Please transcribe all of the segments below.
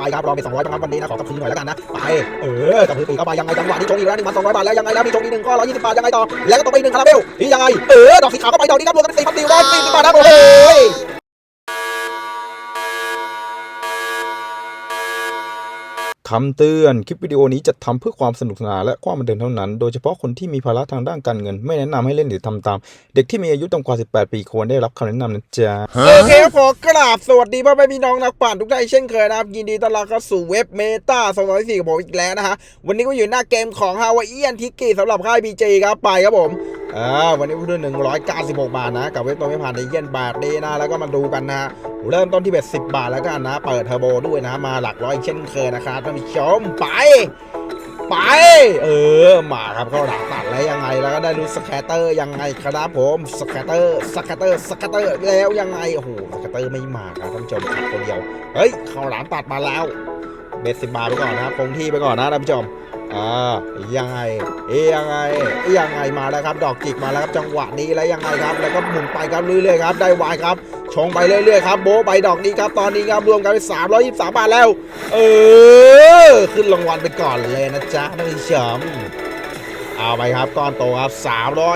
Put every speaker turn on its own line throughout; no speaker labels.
ไปครับรองเป็น200ครับวันนี้นะขอกระพือหน่อยแล้วกันนะไปเออกระพือปีกเข้าไปยังไงจังหวะนี้ชงอีกแล้วหนึ่งพันสองร้อยบาทแล้วยังไงแล้วมีชงอีกหนึ่งก็ร้อยยี่สิบบาทยังไงต่อแล้วก็ตกไปหนึ่งคาราเบลนี่ยังไงเออดอกสีขาวเข้าไปดอกนี้ครับรวมกันเป็นสี่พันสี่ร้อยสี่สิบบาทนะโอ้โห
คำเตือน คลิปวิดีโอนี้จะทำเพื่อความสนุกสนานและความบันเทิงเท่านั้น โดยเฉพาะคนที่มีภาระทางด้านการเงิน ไม่แนะนำให้เล่นหรือทำตาม เด็กที่มีอายุต่ำกว่า 18 ปีควรได้รับคำแนะนำนะจ๊ะ
โอเคครับขอกราบสวัสดีพ่อแม่พี่น้องนักปั่นทุกท่านเช่นเคยนะครับ ยินดีต้อนรับเข้าสู่เว็บเมตา204กับผมอีกแล้วนะฮะ วันนี้ก็อยู่หน้าเกมของฮาวายเอียนทิกกี้สำหรับค่ายบีจีครับ ไปครับผม อ่าวันนี้พูดถึง196บาทนะ กับเว็บตัวไม่ผ่านในเยียนบาทดีนะ แล้วก็มาดูกันนะฮะเริ่มต้นที่เบ็ด10บาทแล้วกันนะ เปิดเทอร์โบด้วยนะ มาหลักร้อยเช่นเคยนะครับท่านผู้ชมไป ไป เออมาครับเข้าหลังตัดแล้วยังไงแล้วก็ได้รู้สแคตเตอร์ยังไงครับผมสแคตเตอร์สแคตเตอร์สแคตเตอร์แล้วยังไงโอ้โหสแคตเตอร์ไม่มาครับท่านผู้ชมขัดคนเดียวเฮ้ยเข้าหลังตัดมาแล้วเบ็ดสิบบาทไปก่อนนะครับคงที่ไปก่อนนะท่านผู้ชม อ่ายังไงเอ้ยยังไงเอ้ยยังไงมาแล้วครับ ดอกจิกมาแล้วครับจังหวะนี้แล้วยังไงครับ แล้วก็หมุนไปครับเรื่อยๆครับได้วายครับชงไปเรื่อยๆครับโบะไปดอกนี้ครับตอนนี้ครับรวมกันเป็น323บาทแล้ว เออขึ้นรางวัลไปก่อนเลยนะจ๊ะท่านผู้ชมเอาไปครับก้อนโตครับ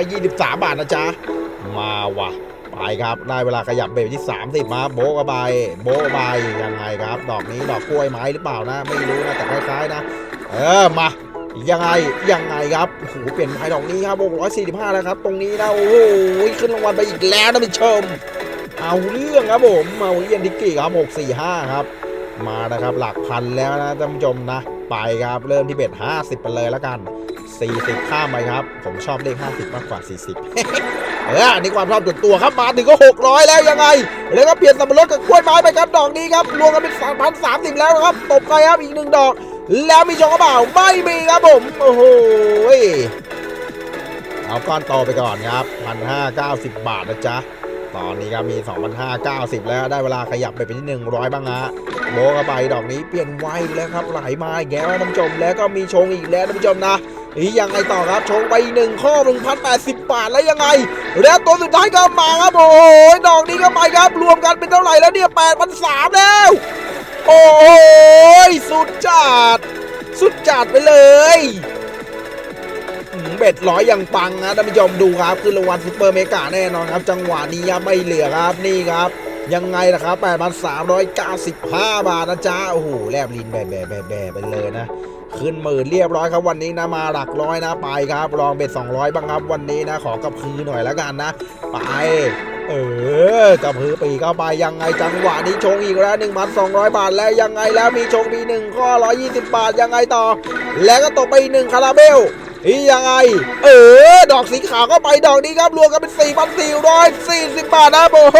323บาทนะจ๊ะมาว่ะไปครับได้เวลาขยับเบรกที่ 30 มาโบะกบายโบะกบายยังไงครับ ดอกนี้ดอกกล้วยไม้หรือเปล่านะ ไม่รู้นะแต่คล้ายๆนะ เออมา ยังไงยังไงครับโอ้โหเปลี่ยนไม้ดอกนี้ครับ645แล้วครับ ตรงนี้นะโอ้โหขึ้นรางวัลไปอีกแล้วนะท่านผู้ชมเอาเรื่องครับผมมาวิเยนดิกกี้ครับ645 ครับ มานะครับหลักพันแล้วนะท่านผู้ชมนะ ไปครับเริ่มที่เบ็ด50 ไปเลยแล้วกัน 40 ข้ามไปครับ ผมชอบเลข 50 มากกว่า 40 เอออันนี้ความชอบส่วนตัวครับมาถึงก็ 600 แล้วยังไง แล้วก็เปลี่ยนสับปะรดกับกล้วยไม้ไปครับดอกนี้ครับรวมกันเป็น3,030 แล้วครับตบไปครับอีกหนึ่งดอก แล้วมีชงกระเป๋าไม่มีครับผม โอ้โหเอาก้อนโตไปก่อนครับ1,590 บาทนะจ๊ะ ตอนนี้ก็มี 2,590 แล้วได้เวลาขยับไปเป็นที่ 100 บ้างฮะโบกเข้าไปดอกนี้เปลี่ยนไวแล้วครับไหลมาอีกแล้วท่านผู้ชมแล้วก็มีชงอีกแล้วท่านผู้ชมนะอียังไงต่อครับชงไปอีกหนึ่งข้อ1,080บาทแล้วยังไง แล้วตัวสุดท้ายก็มาครับโอ้โหดอกนี้ก็ไปครับ รวมกันเป็นเท่าไหร่แล้วเนี่ย8,300แล้ว โอ้ยสุดจัด สุดจัดไปเลยเบ็ดร้อยอย่างปังนะท่านผู้ชมดูครับคือรางวัลซุปเปอร์เมกาแน่นอนครับ จังหวะนี้ยังไม่เหลือครับนี่ครับ ยังไงล่ะครับ 8,395 บาทนะจ๊ะโอ้โหแลบลินแบะแบะแบะแบะไปเลยนะ ขึ้นหมื่นเรียบร้อยครับวันนี้นะมาหลักร้อยนะไปครับลองเบ็ด 200 บ้างครับวันนี้นะขอกระพือหน่อยแล้วกันนะ ไป เออกระพือปีเข้าไปยังไงจังหวะนี้ชงอีกแล้ว1,200บาทแล้วยังไงแล้วมีชงมีหนึ่งข้อร้อยยี่สิบบาทยังไงต่อ แล้วก็ตกไปหนึ่งคาราเบลอียังไง เออ ดอกสีขาวก็ไปดอกนี้ครับรวมกันเป็น 4,440 บาทนะโอ้โห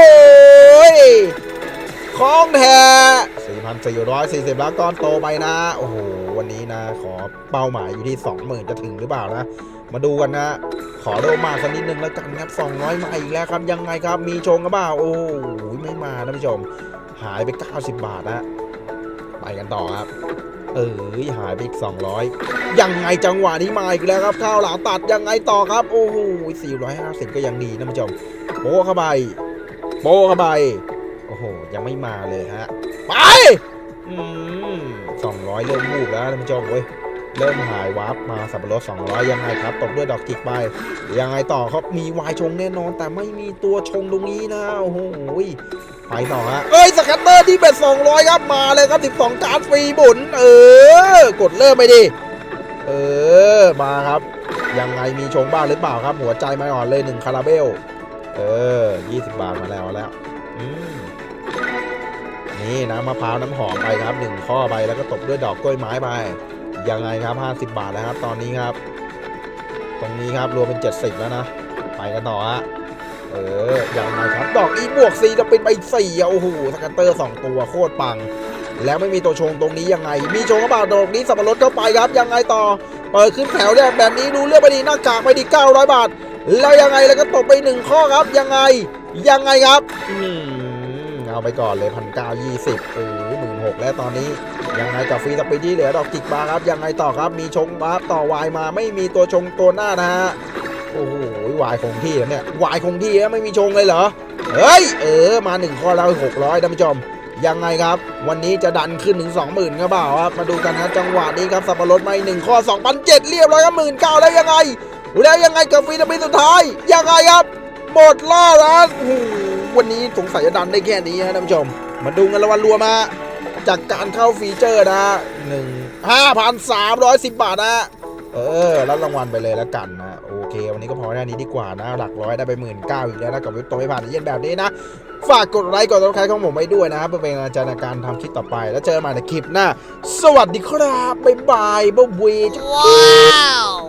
ของแท้4,440 แล้วก้อนโตไปนะ โอ้โห วันนี้นะ ขอเป้าหมายอยู่ที่ 20,000 จะถึงหรือเปล่านะ มาดูกันนะ ขอโดมาสักนิดนึงแล้วกันครับ200มาอีกแล้วครับ ยังไงครับ มีชงกันเปล่าโอ้โห ไม่มาท่านผู้ชม หายไป 90 บาทนะ ไปกันต่อครับ เออหายไปอีก 200 ยังไงจังหวะนี้มาอีกแล้วครับ ข้าวหลามตัดยังไงต่อครับ โอ้โห450 ก็ยังดีนะผู้ชมโป้เข้าไปโป้เข้าไป โอ้โห ยังไม่มาเลยฮะ ไปอืม200เริ่มมูบแล้วท่านผู้ชมเว้ย เริ่มหายวาร์ปมาสับปะรด200ยังไงครับ ตกด้วยดอกจิกไป ยังไงต่อครับ มีวายชงแน่นอน แต่ไม่มีตัวชงตรงนี้นะ โอ้โหไปต่อฮะ เอ้ย สกัตเตอร์ที่เบ็ด200ครับ มาเลยครับ12การ์ดฟรีบุญ เออ กดเริ่มไปดิ เออ มาครับ ยังไงมีชงบ้างหรือเปล่าครับ หัวใจมาอ่อนเลย1คาราเบล เออ20บาทมาแล้วแล้ว อืม นี่น้ำมะพร้าวน้ำหอมไปครับ1ข้อไปแล้วก็ตบด้วยดอกกล้วยไม้ไปยังไงครับ 50 บาทแล้วครับ ตอนนี้ครับ ตรงนี้ครับรวมเป็น 70 แล้วนะ ไปกันต่อฮะเออยังไงครับ ดอกอีบวกซีจะเป็นไปสี่โอ้โหสกัตเตอร์ 2 ตัวโคตรปัง แล้วไม่มีตัวชงตรงนี้ยังไง มีชงกระบาดดอกนี้สับปะรดเข้าไปครับ ยังไงต่อ เปิดขึ้นแถวเนี่ยแบบนี้ดูเรื่องไปดีหน้ากากไปดี900 บาท แล้วยังไงแล้วก็ตกไปหนึ่งข้อครับยังไงยังไงครับ อืม เอาไปก่อนเลยพันเก้ายี่สิบโอ้หมื่นหกแล้วตอนนี้ยังไงกับฟรีสปีดที่เหลือดอกจิกบาครับยังไงต่อครับมีชงบาร์ต่อวายมาไม่มีตัวชงตัวหน้านะฮะโอ้โหวายคงที่เนี่ยวายคงที่แล้วไม่มีชงเลยเหรอเฮ้ยเออมาหนึ่งข้อแล้วหกร้อยท่านผู้ชมยังไงครับ วันนี้จะดันขึ้นถึง 20,000ครับเปล่าครับมาดูกันนะจังหวะนี้ครับสับปะรดมาอีกหนึ่งข้อ2,007เรียบร้อยครับหมื่นเก้าแล้วยังไงแล้วยังไงกับฟีนามินสุดท้ายยังไงครับหมดล่อแล้วโอ้ วันนี้สงสัยจะดันได้แค่นี้นะท่านผู้ชม มาดูเงินรางวัลรวมมาจากการเข้าฟีเจอร์นะหนึ่งห้าพันสามร้อยสิบบาทนะ เออ รับรางวัลไปเลยแล้วกันนะ โอเค วันนี้ก็พอแค่นี้ดีกว่านะ หลักร้อยได้ไปหมื่นเก้าอีกแล้วนะ กับเว็บตัวไม่ผ่านเยี่ยนแบบนี้นะ ฝากกดไลค์กดติดตามของผมไว้ด้วยนะครับเพื่อเป็นกำลังใจในการทำคลิปต่อไป แล้วเจอกันใหม่ในคลิปหน้า สวัสดีครับ บ๊ายบายบ๊ายบาย
Wow!